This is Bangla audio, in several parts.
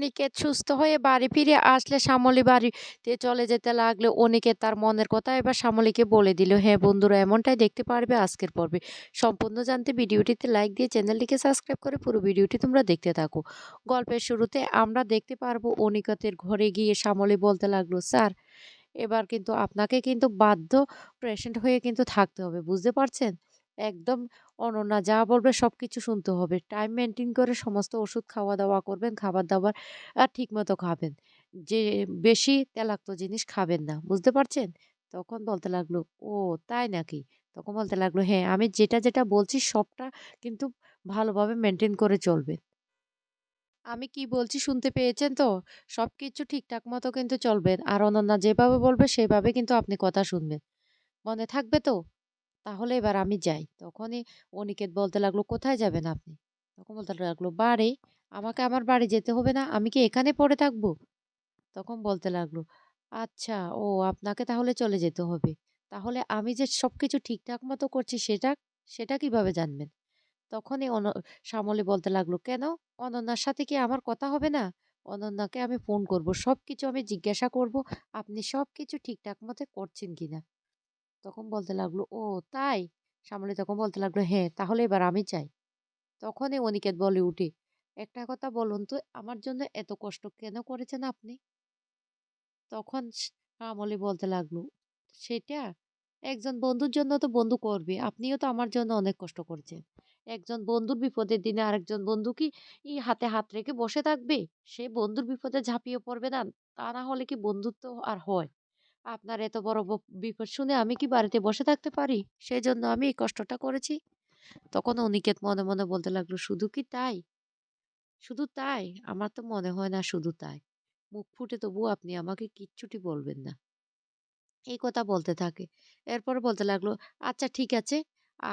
অনিকেত সুস্থ হয়ে বাড়ি ফিরে আসলে শ্যামলী বাড়িতে চলে যেতে লাগল। অনিকেত তার মনের কথা এবার শ্যামলীকে বলে দিল হ্যাঁ বন্ধুরা, এমনটাই দেখতে পারবে আজকের পর্বে। সম্পূর্ণ জানতে ভিডিওটিতে লাইক দিয়ে চ্যানেলটিকে সাবস্ক্রাইব করে পুরো ভিডিওটি তোমরা দেখতে থাকো। গল্পের শুরুতে আমরা দেখতে পারব অনিকেতের ঘরে গিয়ে শ্যামলী বলতে লাগল, স্যার, এবার কিন্তু আপনাকে কিন্তু বাধ্য পেশেন্ট হয়ে কিন্তু থাকতে হবে, বুঝতে পারছেন? একদম অনন্যা যা বলবে সব কিছু শুনতে হবে। টাইম মেনটেন করে সমস্ত ওষুধ খাওয়া-দাওয়া করবেন, খাবার-দাবার আ ঠিকমতো খাবেন। যে বেশি তেলাক্ত জিনিস খাবেন না। বুঝতে পারছেন? তখন বলতে লাগল, "ও তাই নাকি?" তখন বলতে লাগল, "হ্যাঁ, আমি যেটা, যেটা বলছি সবটা কিন্তু ভালোভাবে মেনটেন করে চলবেন। আমি কি বলছি শুনতে পেয়েছেন তো? সব কিছু ঠিকঠাক মতো কিন্তু চলবেন। আর অনন্যা যেভাবে বলবে সেভাবে কিন্তু আপনি কথা শুনবেন। মনে থাকবে তো?" তাহলে এবার আমি যাই। তখনই অনিকেত বলতে লাগল, "কোথায় যাবেন আপনি?" তখন বলতে লাগল, "বাড়ি। আমাকে আমার বাড়ি যেতে হবে না? আমি কি এখানে পড়ে থাকব?" তখন বলতে লাগল, "আচ্ছা, ও আপনাকে তাহলে চলে যেতে হবে। তাহলে আমি যে সব কিছু ঠিকঠাক মতো করছি সেটা সেটা কীভাবে জানবেন?" তখনই অন শ্যামলী বলতে লাগল, "কেন? অনন্যার সাথে কি আমার কথা হবে না? অনন্যাকে আমি ফোন করব। সব কিছু আমি জিজ্ঞাসা করব, আপনি সব কিছু ঠিকঠাক মতো করছেন কিনা?" তখন বলতে লাগল, "ও তাই?" শ্যামলী তখন বলতে লাগল, "হ্যাঁ, তাহলে এবার আমি চাই।" তখনই অনিকেত বলে উঠে, "একটা কথা বলুন তো, আমার জন্য এত কষ্ট কেন করেছেন আপনি?" তখন শ্যামলী বলতে লাগল, "সেটা একজন বন্ধুর জন্য তো বন্ধু করবে। আপনিও তো আমার জন্য অনেক কষ্ট করেছেন। একজন বন্ধুর বিপদের দিনে আরেকজন বন্ধু কি হাতে হাত রেখে বসে থাকবে? সে বন্ধুর বিপদে ঝাঁপিয়ে পড়বে না? তা না হলে কি বন্ধুত্ব আর হয়? আপনার এত বড় বিপদ শুনে আমি কি বাড়িতে বসে থাকতে পারি? সেজন্য আমি এই কষ্টটা করেছি। তখন অনিকেত মনে, মনে বলতে লাগল, "শুধু কি তাই? শুধু তাই? আমার তো মনে হয় না শুধু তাই। মুখ ফুটে তবুও আপনি আমাকে কিচ্ছুটি বলবেন না।" এই কথা বলতে থাকে। এরপরে বলতে লাগল, "আচ্ছা ঠিক আছে।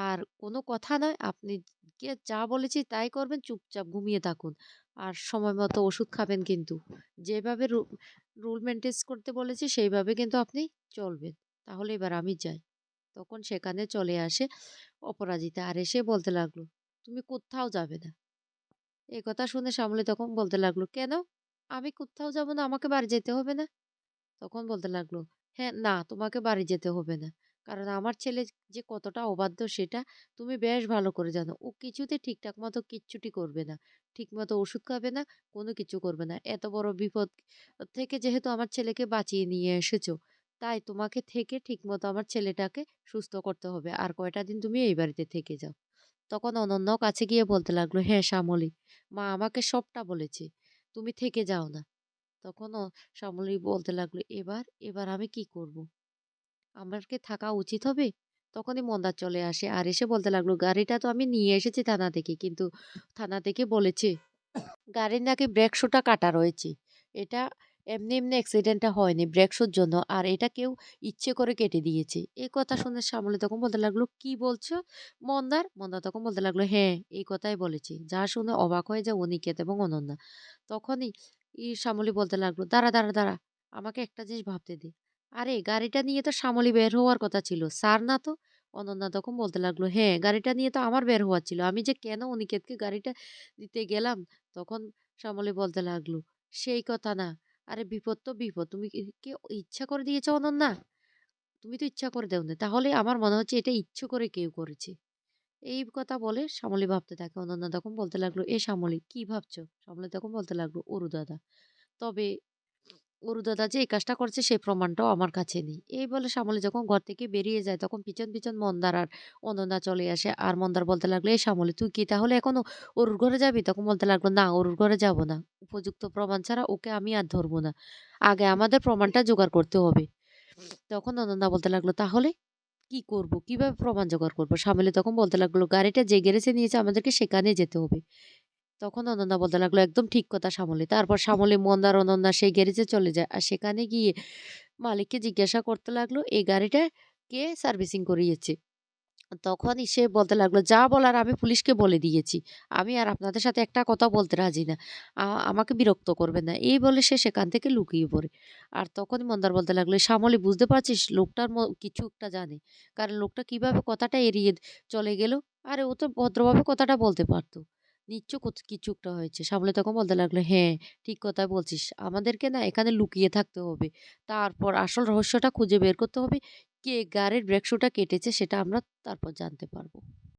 আর কোনো কথা নয়। আপনি যা বলেছি তাই করবেন। চুপচাপ ঘুমিয়ে থাকুন। আর সময় মতো ওষুধ খাবেন কিন্তু। যেভাবে রুল মেনটেন করতে বলেছি সেইভাবে কিন্তু আপনি চলবেন। তাহলে এবার আমি যাই।" তখন সেখানে চলে আসে অপরাজিতা। আর এসে বলতে লাগল, "তুমি কোথাও যাবে না।" এই কথা শুনে সামলে তখন বলতে লাগল, "কেন? আমি কোথাও যাব না। আমাকে বাড়ি যেতে হবে না?" তখন বলতে লাগল, "হ্যাঁ, না তোমাকে বাড়ি যেতে হবে না। কারণ আমার ছেলে যে কতটা অবাধ্য সেটা তুমি বেশ ভালো করে জানো। ও কিছুতে ঠিকঠাক মতো কিচ্ছুটি করবে না। ঠিকমতো ওষুধ খাবে না, কোনো কিছু করবে না। এত বড় বিপদ থেকে যেহেতু আমার ছেলেকে বাঁচিয়ে নিয়ে এসেছ, তাই তোমাকে থেকে ঠিকমতো আমার ছেলেটাকে সুস্থ করতে হবে। আর কয়টা দিন তুমি এই বাড়িতে থেকে যাও।" তখন অনন্যাও কাছে গিয়ে বলতে লাগল, "হ্যাঁ, শ্যামলী, মা আমাকে সবটা বলেছে। তুমি থেকে যাও না।" তখনও শ্যামলী বলতে লাগল, "এবার? এবার আমি কি করব? আমার কি থাকা উচিত হবে?" তখনই মন্দার চলে আসে আর এসে বলতে লাগল, "গাড়িটা তো আমি নিয়ে এসেছি থানা থেকে। কিন্তু থানা থেকে বলেছে গাড়ির নাকি ব্রেক শুটা কাটা রয়েছে। এটা এমনি, এমনি অ্যাক্সিডেন্টটা হয়নি ব্রেক শুর জন্য। আর এটা কেউ ইচ্ছে করে কেটে দিয়েছে।" এই কথা শুনে শ্যামলী তখন বলতে লাগল, "কি বলছো মন্দার?" মন্দা তখন বলতে লাগল, "হ্যাঁ, এই কথাই বলেছি।" যা শুনে অবাক হয়ে যায় অনিকেত এবং অনন্যা। তখনই ই শ্যামলী বলতে লাগল, "দাঁড়া, দাঁড়া, দাঁড়া। আমাকে একটা জিনিস ভাবতে দে। আরে গাড়িটা নিয়ে তো শ্যামলী বের হওয়ার কথা ছিল। স্যার না তো?" অনন্যা তখন বলতে লাগল, "হ্যাঁ, গাড়িটা নিয়ে তো আমার বের হওয়ার ছিল। আমি যে কেন অনিকেতকে গাড়িটা দিতে গেলাম?" তখন শ্যামলী বলতে লাগল, "সেই কথা না। আরে বিপদ তো বিপদ। তুমি কি ইচ্ছা করে দিয়েছ অনন্যা? তুমি তো ইচ্ছা করে দেও দাওনি। তাহলে আমার মনে হচ্ছে এটা ইচ্ছে করে কেউ করেছে।" এই কথা বলে শ্যামলী ভাবতে থাকে। অনন্যা তখন বলতে লাগল, "এ শ্যামলী কি ভাবছ?" শ্যামলী তখন বলতে লাগল, "অরু দাদা। তবে অরু দাদা যে এই কাজটা করছে সেই প্রমাণটাও আমার কাছে নেই।" এই বলে শ্যামলী যখন ঘর থেকে বেরিয়ে যায় তখন পিছন, পিছন মন্দার আর অনন্যা চলে আসে। আর মন্দার বলতে লাগল, "এই শ্যামলী তুই কি তাহলে এখনও অরুর ঘরে যাবি?" তখন বলতে লাগল, "না, অরুর ঘরে যাব না। উপযুক্ত প্রমাণ ছাড়া ওকে আমি আর ধরবো না। আগে আমাদের প্রমাণটা জোগাড় করতে হবে।" তখন অনন্যা বলতে লাগল, "তাহলে?" কি করব? কীভাবে প্রমাণ জোগাড় করব? শ্যামলী তখন বলতে লাগল, "গাড়িটা যে গ্যারেজে নিয়েছে আমাদেরকে সেখানে যেতে হবে।" তখন অনন্যা বলতে লাগল, "একদম ঠিক কথা শ্যামলী।" তারপর শ্যামলী, মন্দার, অনন্যা সেই গ্যারেজে চলে যায়। আর সেখানে গিয়ে মালিককে জিজ্ঞাসা করতে লাগল, "এই গাড়িটা কে সার্ভিসিং করিয়েছে?" তখনই সে বলতে লাগল, "যা বলার আমি পুলিশকে বলে দিয়েছি। আমি আর আপনাদের সাথে একটা কথা বলতে রাজি না। আমাকে বিরক্ত করবে না।" এই বলে সে সেখান থেকে লুকিয়ে পড়ে। আর তখনই মন্দার বলতে লাগল, "শ্যামলী বুঝতে পারছিস লোকটার কিছু একটা জানে। কারণ লোকটা কীভাবে কথাটা এড়িয়ে চলে গেল? আরে ও তো ভদ্রভাবে কথাটা বলতে পারত। নিশ্চয় কিছু একটা হয়েছে। শ্যামলী তখন বলতে লাগল, "হ্যাঁ, ঠিক কথাই বলছিস। আমাদেরকে না এখানে লুকিয়ে থাকতে হবে। তারপর আসল রহস্যটা খুঁজে বের করতে হবে। কে গাড়ির ব্রেক শুটা কেটেছে সেটা আমরা তারপর জানতে পারব।"